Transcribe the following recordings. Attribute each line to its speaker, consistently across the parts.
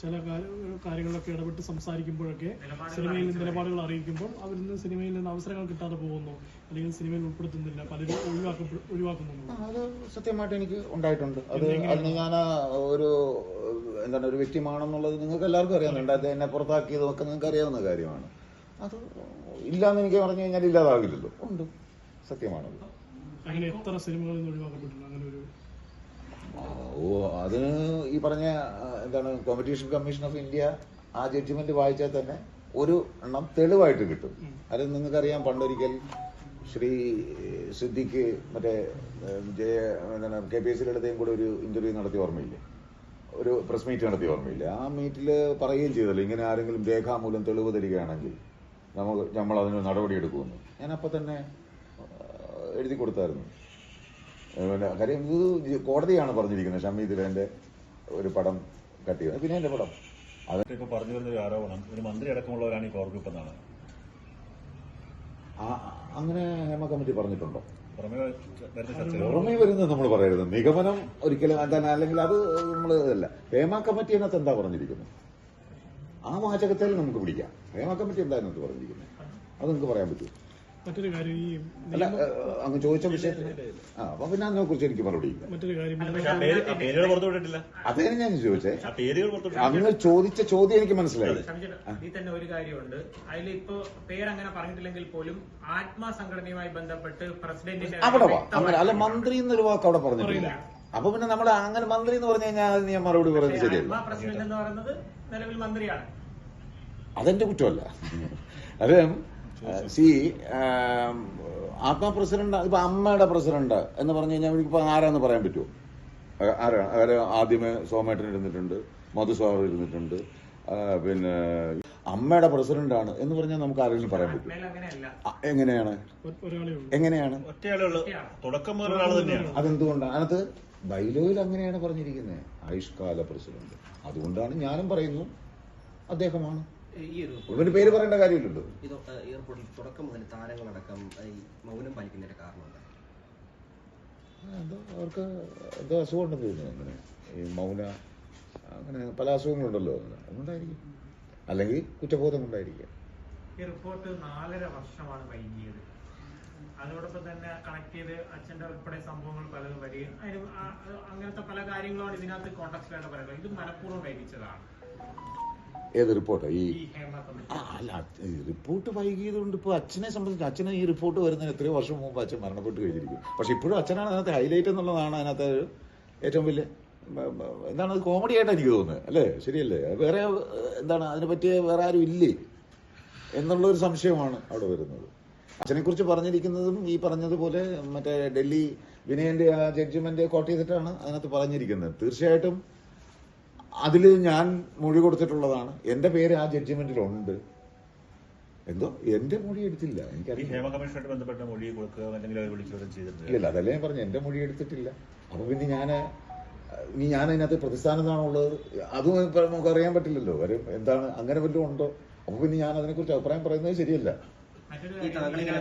Speaker 1: ചില കാര്യങ്ങളൊക്കെ കാര്യങ്ങളിലൊക്കെ ഇടപെട്ട് സംസാരിക്കുമ്പോഴൊക്കെ സിനിമയിൽ നിലപാടുകൾ അറിയിക്കുമ്പോൾ അവരിൽ നിന്ന് സിനിമയിൽ നിന്ന് അവസരങ്ങൾ കിട്ടാതെ പോകുന്നു. അല്ലെങ്കിൽ സിനിമയിൽ ഉൾപ്പെടുത്തുന്നില്ല. പലരും ഒഴിവാക്കുന്നു.
Speaker 2: അത് സത്യമായിട്ട് എനിക്ക് ഉണ്ടായിട്ടുണ്ട്. അത് അതിന് ഞാൻ ഒരു എന്താണ് ഒരു വ്യക്തിമാണെന്നുള്ളത് നിങ്ങൾക്ക് എല്ലാവർക്കും അറിയാവുന്നുണ്ട്. അത് എന്നെ പുറത്താക്കിയതൊക്കെ നിങ്ങൾക്ക് അറിയാവുന്ന കാര്യമാണ്. അത് ഇല്ലാന്ന് എനിക്ക് പറഞ്ഞു കഴിഞ്ഞാൽ ഇല്ലാതാകില്ലല്ലോ. ഉണ്ട്. സത്യമാണത്.
Speaker 1: അങ്ങനെ എത്ര സിനിമകളിൽ നിന്ന് ഒഴിവാക്കപ്പെട്ടിട്ടുണ്ട്? അങ്ങനെ ഒരു
Speaker 2: ഓ അതിന് ഈ പറഞ്ഞ എന്താണ് കോമ്പറ്റീഷൻ കമ്മീഷൻ ഓഫ് ഇന്ത്യ ആ ജഡ്ജ്മെന്റ് വായിച്ചാൽ തന്നെ ഒരു എണ്ണം തെളിവായിട്ട് കിട്ടും. അത് നിങ്ങൾക്കറിയാം പണ്ടൊരിക്കൽ ശ്രീ സിദ്ദിഖ് മറ്റേ ജയ എന്താണ് കെ പി എസ് സിയിലെടുത്തേയും കൂടെ ഒരു ഇന്റർവ്യൂ നടത്തി ഓർമ്മയില്ലേ? ഒരു പ്രസ് മീറ്റ് നടത്തി ഓർമ്മയില്ലേ? ആ മീറ്റിൽ പറയുകയും ചെയ്തല്ലോ ഇങ്ങനെ ആരെങ്കിലും രേഖാമൂലം തെളിവ് തരികയാണെങ്കിൽ നമുക്ക് നമ്മൾ അതിന് നടപടിയെടുക്കുമെന്ന്. ഞാൻ അപ്പം തന്നെ എഴുതി കൊടുത്തായിരുന്നു. കാര്യം ഇത് കോടതിയാണ് പറഞ്ഞിരിക്കുന്നത് ഷമീദ് ഇതിലെ ഒരു പടം കട്ട് ചെയ്യുന്നത് പിന്നെ എന്റെ പടം.
Speaker 3: അതൊക്കെ പറഞ്ഞു വരുന്ന ഒരു ആരോപണം. ഒരു മന്ത്രി അടക്കമുള്ളവരാണ് ഈ കോർ ഗ്രൂപ്പ് എന്നാണ്
Speaker 2: അങ്ങനെ ഹേമ കമ്മിറ്റി പറഞ്ഞിട്ടുണ്ടോ?
Speaker 3: പുറമെ വരുന്ന
Speaker 2: പുറമേ വരുന്നത് നമ്മൾ പറയരുത്. നിഗമനം ഒരിക്കലും എന്താണ് അല്ലെങ്കിൽ അത് നമ്മൾ ഇതല്ല. ഹേമ കമ്മിറ്റി അതിനകത്ത് എന്താ പറഞ്ഞിരിക്കുന്നത്? ആ വാചകത്തിൽ നമുക്ക് പിടിക്കാം. ഹേമ കമ്മിറ്റി എന്താ അതിനകത്ത് പറഞ്ഞിരിക്കുന്നത്? അത് നിങ്ങൾക്ക് പറയാൻ പറ്റുമോ?
Speaker 1: മറ്റൊരു കാര്യം ഈ
Speaker 2: അല്ല അങ്ങ് ചോദിച്ച വിഷയത്തിൽ ആ അപ്പൊ പിന്നെ അതിനെ കുറിച്ച് എനിക്ക് മറുപടി ഇല്ല.
Speaker 1: മറ്റൊരു കാര്യം
Speaker 3: പേര് പേരുകൾ പുറത്തു വിട്ടിട്ടില്ല.
Speaker 2: അതേ ഞാൻ ചോദിച്ചേ.
Speaker 3: പേരുകൾ
Speaker 2: അങ്ങ് ചോദിച്ച ചോദ്യം എനിക്ക് മനസ്സിലായി
Speaker 4: നീ ഇതിൽ തന്നെ ഒരു കാര്യമുണ്ട്. അതിൽ ഇപ്പോ പേരങ്ങനെ പറഞ്ഞിട്ടില്ലെങ്കിൽ പോലും ആത്മാ സംഘടനയുമായി ബന്ധപ്പെട്ട് പ്രസിഡന്റിന്റെ
Speaker 2: അവിടെ വാ. അങ്ങനെ അല്ല മന്ത്രി എന്നൊരു വാക്ക് അവിടെ പറഞ്ഞിട്ടില്ല. അപ്പൊ പിന്നെ നമ്മൾ അങ്ങനെ മന്ത്രി എന്ന് പറഞ്ഞു കഴിഞ്ഞാൽ അത് ഞാൻ മറുപടി പറയുന്നത് ശരിയല്ല.
Speaker 4: പ്രസിഡന്റ് എന്ന് പറയുന്നത് നിലവിൽ മന്ത്രിയാണ്.
Speaker 2: അതെന്റെ കുറ്റമല്ല. അത് സി ആത്മാ പ്രസിഡന്റ് ഇപ്പൊ അമ്മയുടെ പ്രസിഡന്റ് എന്ന് പറഞ്ഞു കഴിഞ്ഞാൽ ഇപ്പൊ ആരാന്ന് പറയാൻ പറ്റുമോ? ആരാണ്? ആര്? ആദ്യമേ സോമേട്ടൻ ഇരുന്നിട്ടുണ്ട് മധുസ്വാർ ഇരുന്നിട്ടുണ്ട് പിന്നെ അമ്മയുടെ പ്രസിഡന്റ് ആണ് എന്ന് പറഞ്ഞാൽ നമുക്ക് ആരെങ്കിലും പറയാൻ പറ്റും. എങ്ങനെയാണ്?
Speaker 1: ഒ- ഒരാളെ ഉള്ളൂ.
Speaker 2: എങ്ങനെയാണ്?
Speaker 3: ഒറ്റയാളേ ഉള്ളൂ. തുടക്കം മുതൽ ഒരാൾ തന്നെയാണ്.
Speaker 2: അതെന്തുകൊണ്ടാണ് അതിനകത്ത് ബൈലോയിൽ അങ്ങനെയാണ് പറഞ്ഞിരിക്കുന്നത്. ആയുഷ്കാല പ്രസിഡന്റ്. അതുകൊണ്ടാണ് ഞാനും പറയുന്നു അദ്ദേഹമാണ്. ഇവന്റെ പേര് പറയേണ്ട കാര്യമില്ലല്ലോ.
Speaker 5: ഇത് എയർപോർട്ടിൽ തുടക്കം മുതൽ താരങ്ങളടക്കം മൗനം പാലിക്കുന്നതിന്റെ കാരണം എന്തോ
Speaker 2: അവർക്ക് എന്തോ അസുഖം ഉണ്ടെന്ന് തോന്നുന്നു അങ്ങനെ. ഈ മൗന അങ്ങനെ പല അസുഖങ്ങളുണ്ടല്ലോ. അങ്ങനെ അതുകൊണ്ടായിരിക്കും. അല്ലെങ്കിൽ കുറ്റബോധം കൊണ്ടായിരിക്കും.
Speaker 4: ഈ റിപ്പോർട്ട് നാലര വർഷമാണ് വൈകിയത്. അതോടൊപ്പം തന്നെ കണക്ട് ചെയ്ത് അച്ഛന്റെ ഉൾപ്പെടെ സംഭവങ്ങൾ പലതും വരികയും അതിന് അങ്ങനത്തെ പല കാര്യങ്ങളാണ് ഇതിനകത്ത് കോൺടാക്സിലായിട്ട് പറയുന്നത്. ഇത് മനഃപൂർവം വൈകിച്ചതാണ്.
Speaker 2: ഏത് റിപ്പോർട്ട്? ഈ അല്ല റിപ്പോർട്ട് വൈകിയത് കൊണ്ട് ഇപ്പോൾ അച്ഛനെ സംബന്ധിച്ച് അച്ഛനെ ഈ റിപ്പോർട്ട് വരുന്നതിന് എത്രയോ വർഷം മുമ്പ് അച്ഛൻ മരണപ്പെട്ട് കഴിഞ്ഞിരിക്കും. പക്ഷെ ഇപ്പോഴും അച്ഛനാണ് അതിനകത്ത് ഹൈലൈറ്റ് എന്നുള്ളതാണ് അതിനകത്ത് ഏറ്റവും വലിയ എന്താണ് അത് കോമഡി ആയിട്ട് എനിക്ക് തോന്നുന്നത് അല്ലേ? ശരിയല്ലേ? വേറെ എന്താണ് അതിനെ പറ്റിയ വേറെ ആരും ഇല്ലേ? എന്നുള്ളൊരു സംശയമാണ് അവിടെ വരുന്നത്. അച്ഛനെ കുറിച്ച് പറഞ്ഞിരിക്കുന്നതും ഈ പറഞ്ഞതുപോലെ മറ്റേ ഡൽഹി വിനയന്റെ ആ ജഡ്ജ്മെന്റ് കോട്ട് ചെയ്തിട്ടാണ് അതിനകത്ത് പറഞ്ഞിരിക്കുന്നത്. തീർച്ചയായിട്ടും അതിൽ ഞാൻ മൊഴി കൊടുത്തിട്ടുള്ളതാണ്. എന്റെ പേര് ആ ജഡ്ജ്മെന്റിലുണ്ട്. എന്തോ? എന്റെ മൊഴി എടുത്തില്ല. എനിക്കറിയില്ല.
Speaker 3: ഹേമ കമ്മീഷനുമായിട്ട് ബന്ധപ്പെട്ട മൊഴി കൊടുക്കുക അല്ലെങ്കിൽ അവർ വിളിച്ചു ചെയ്തിട്ടില്ല
Speaker 2: ഇല്ല അതല്ലേ ഞാൻ പറഞ്ഞു. എന്റെ മൊഴി എടുത്തിട്ടില്ല. അപ്പൊ പിന്നെ ഞാൻ ഇനി ഞാൻ അതിനകത്ത് പ്രതിസ്ഥാനത്താണുള്ളത്. അതും ഇപ്പൊ നമുക്ക് അറിയാൻ പറ്റില്ലല്ലോ. വരും എന്താണ് അങ്ങനെ വല്ലതും ഉണ്ടോ? അപ്പൊ പിന്നെ ഞാൻ അതിനെക്കുറിച്ച് അഭിപ്രായം പറയുന്നത് ശരിയല്ല.
Speaker 5: ഈ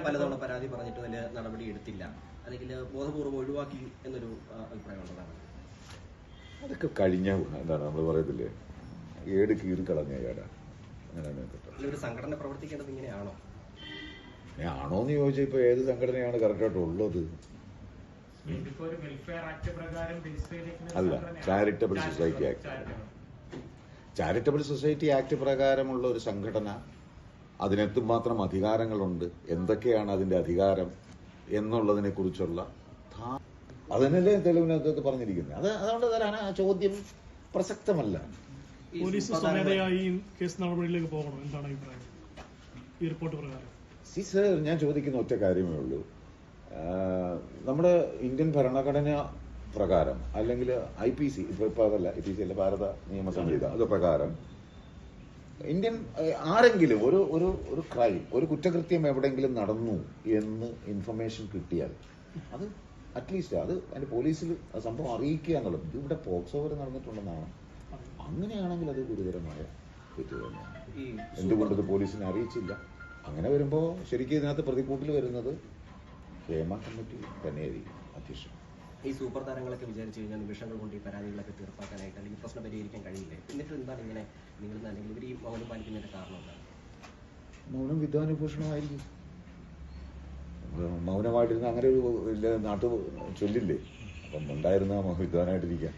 Speaker 5: പലതവണ പരാതി പറഞ്ഞിട്ട് വലിയ നടപടി എടുത്തില്ല. അല്ലെങ്കിൽ ബോധപൂർവം ഒഴിവാക്കി എന്നൊരു അഭിപ്രായം ഉള്ളതാണ്.
Speaker 2: അതൊക്കെ കഴിഞ്ഞ എന്താണ് നമ്മൾ പറയത്തില്ലേ? ഏട് കീറി കളഞ്ഞ ഏടാ. അങ്ങനെയാണ്
Speaker 5: സംഘടന പ്രവർത്തിക്കേണ്ടത് ഇങ്ങനെയാണോ?
Speaker 2: ആണോന്ന് ചോദിച്ചാൽ ഇപ്പൊ ഏത് സംഘടനയാണ് കറക്റ്റായിട്ട് ഉള്ളത്? അല്ല charitable society
Speaker 4: act
Speaker 2: charitable society act പ്രകാരമുള്ള ഒരു സംഘടന അതിനെത്തും മാത്രം അധികാരങ്ങളുണ്ട്. എന്തൊക്കെയാണ് അതിന്റെ അധികാരം എന്നുള്ളതിനെ കുറിച്ചുള്ള അതിനല്ലേ തെളിവിനകത്ത് പറഞ്ഞിരിക്കുന്നത്. അത് അതുകൊണ്ട് തരാണ് ആ ചോദ്യം പ്രസക്തമല്ല.
Speaker 1: പോലീസ് സ്വമേധയായി കേസ് നടപടിയിലേക്ക് പോകണം. എന്താണ് അഭിപ്രായം? ഈ റിപ്പോർട്ട് പ്രകാരം.
Speaker 2: സി സർ ഞാൻ ചോദിക്കുന്ന ഒറ്റ കാര്യമേ ഉള്ളൂ. നമ്മുടെ ഇന്ത്യൻ ഭരണഘടന പ്രകാരം അല്ലെങ്കിൽ ഐ പി സി ഇപ്പൊ ഇപ്പൊ അതല്ല ഐ പി സി അല്ല ഭാരത നിയമ സംഹിത അത് പ്രകാരം ഇന്ത്യൻ ആരെങ്കിലും ഒരു ഒരു ഒരു ക്രൈം ഒരു കുറ്റകൃത്യം എവിടെയെങ്കിലും നടന്നു എന്ന് ഇൻഫർമേഷൻ കിട്ടിയാൽ അത് അറ്റ്ലീസ്റ്റ് അത് അതിന്റെ പോലീസിൽ സംഭവം അറിയിക്കുക എന്നുള്ളത്. ഇത് ഇവിടെ പോക്സോ വരെ നടന്നിട്ടുണ്ടെന്നാണ്. അങ്ങനെയാണെങ്കിൽ അത് ഗുരുതരമായ തെറ്റ് തന്നെയാണ്. എന്തുകൊണ്ടത് പോലീസിനെ അറിയിച്ചില്ല? അങ്ങനെ വരുമ്പോൾ ശരിക്കും ഇതിനകത്ത് പ്രതിക്കൂട്ടിൽ വരുന്നത് ഹേമ കമ്മിറ്റി തന്നെയായിരിക്കും അധ്യക്ഷൻ.
Speaker 5: ഈ സൂപ്പർ താരങ്ങളൊക്കെ വിചാരിച്ചു കഴിഞ്ഞാൽ നിമിഷങ്ങൾ കൊണ്ട് ഈ പരാതികളൊക്കെ തീർപ്പാക്കാനായിട്ട് അല്ലെങ്കിൽ പ്രശ്നം പരിഹരിക്കാൻ കഴിയില്ലേ? എന്നിട്ട് എന്താണ് ഇങ്ങനെ നിങ്ങൾ അല്ലെങ്കിൽ ഇവർ ഈ മൗനം പാലിക്കുന്നതിന്റെ കാരണം എന്താണ്?
Speaker 2: മൗനം വിദ്വാനുഭൂഷണമായിരിക്കും മൗനമായിട്ടിരുന്ന അങ്ങനെ ഒരു നാട്ടു ചൊല്ലില്ലേ? അപ്പം ഉണ്ടായിരുന്ന വിദ്വാനായിട്ടിരിക്കുക